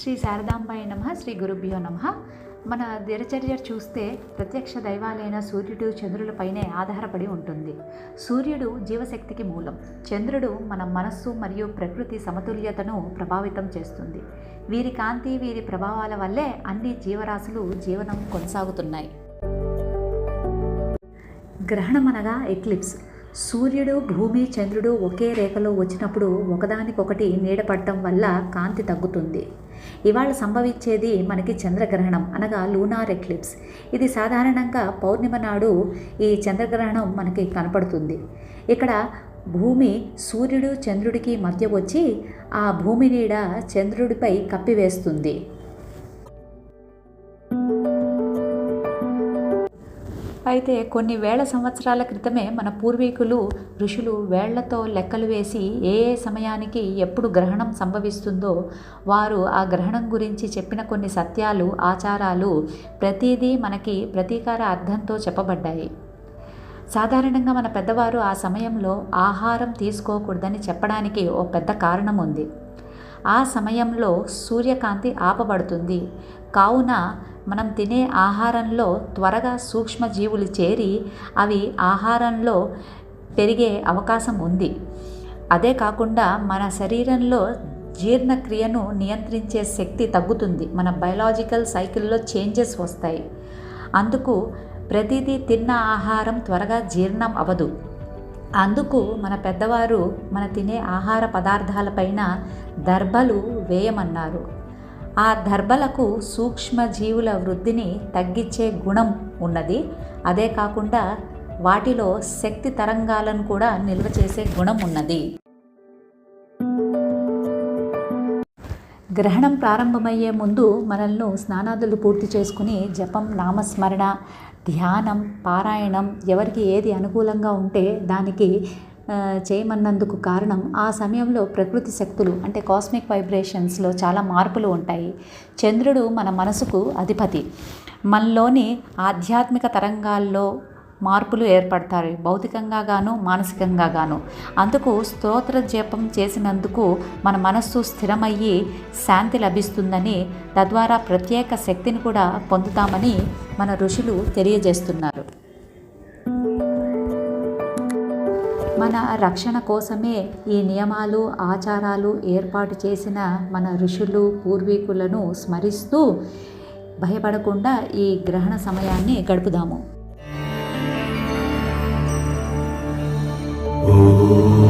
శ్రీ శారదాంబాయ నమ శ్రీ గురుభ్యో నమ. మన దినచర్య చూస్తే ప్రత్యక్ష దైవాలైన సూర్యుడు చంద్రులపైనే ఆధారపడి ఉంటుంది. సూర్యుడు జీవశక్తికి మూలం. చంద్రుడు మన మనస్సు మరియు ప్రకృతి సమతుల్యతను ప్రభావితం చేస్తుంది. వీరి కాంతి వీరి ప్రభావాల వల్లే అన్ని జీవరాశులు జీవనం కొనసాగుతున్నాయి. గ్రహణం అనగా ఎక్లిప్స్. సూర్యుడు భూమి చంద్రుడు ఒకే రేఖలో వచ్చినప్పుడు ఒకదానికొకటి నీడపడటం వల్ల కాంతి తగ్గుతుంది. ఇవాళ సంభవించేది మనకి చంద్రగ్రహణం అనగా లూనార్ ఎక్లిప్స్. ఇది సాధారణంగా పౌర్ణిమ నాడు ఈ చంద్రగ్రహణం మనకి కనపడుతుంది. ఇక్కడ భూమి సూర్యుడు చంద్రుడికి మధ్య వచ్చి ఆ భూమి నీడ చంద్రుడిపై కప్పివేస్తుంది. అయితే కొన్ని వేల సంవత్సరాల క్రితమే మన పూర్వీకులు ఋషులు వేళ్ళతో లెక్కలు వేసి ఏ ఏ సమయానికి ఎప్పుడు గ్రహణం సంభవిస్తుందో వారు ఆ గ్రహణం గురించి చెప్పిన కొన్ని సత్యాలు ఆచారాలు ప్రతిదీ మనకి ప్రతీకార అర్థంతో చెప్పబడ్డాయి. సాధారణంగా మన పెద్దవారు ఆ సమయంలో ఆహారం తీసుకోకూడదని చెప్పడానికి ఓ పెద్ద కారణం ఉంది. ఆ సమయంలో సూర్యకాంతి ఆపబడుతుంది. కావున మనం తినే ఆహారంలో త్వరగా సూక్ష్మజీవులు చేరి అవి ఆహారంలో పెరిగే అవకాశం ఉంది. అదే కాకుండా మన శరీరంలో జీర్ణక్రియను నియంత్రించే శక్తి తగ్గుతుంది. మన బయలాజికల్ సైకిల్లో చేంజెస్ వస్తాయి. అందుకు ప్రతిదీ తిన్న ఆహారం త్వరగా జీర్ణం అవదు. అందుకు మన పెద్దవారు మన తినే ఆహార పదార్థాలపైన దర్భలు వేయమన్నారు. ఆ దర్భలకు సూక్ష్మజీవుల వృద్ధిని తగ్గించే గుణం ఉన్నది. అదే కాకుండా వాటిలో శక్తి తరంగాలను కూడా నిల్వ చేసే గుణం ఉన్నది. గ్రహణం ప్రారంభమయ్యే ముందు మనల్ని స్నానాదులు పూర్తి చేసుకుని జపం నామస్మరణ ధ్యానం పారాయణం ఎవరికి ఏది అనుకూలంగా ఉంటే దానికి చేయమన్నందుకు కారణం ఆ సమయంలో ప్రకృతి శక్తులు అంటే కాస్మిక్ వైబ్రేషన్స్లో చాలా మార్పులు ఉంటాయి. చంద్రుడు మన మనసుకు అధిపతి. మనలోని ఆధ్యాత్మిక తరంగాల్లో మార్పులు ఏర్పడతాయి. భౌతికంగా గాను మానసికంగా గాను. అందుకు స్తోత్ర జపం చేసినందుకు మన మనస్సు స్థిరమయ్యి శాంతి లభిస్తుందని తద్వారా ప్రత్యేక శక్తిని కూడా పొందుతామని మన ఋషులు తెలియజేస్తున్నారు. మన రక్షణ కోసమే ఈ నియమాలు ఆచారాలు ఏర్పాటు చేసిన మన ఋషులు పూర్వీకులను స్మరిస్తూ భయపడకుండా ఈ గ్రహణ సమయాన్ని గడుపుదాము. ఓ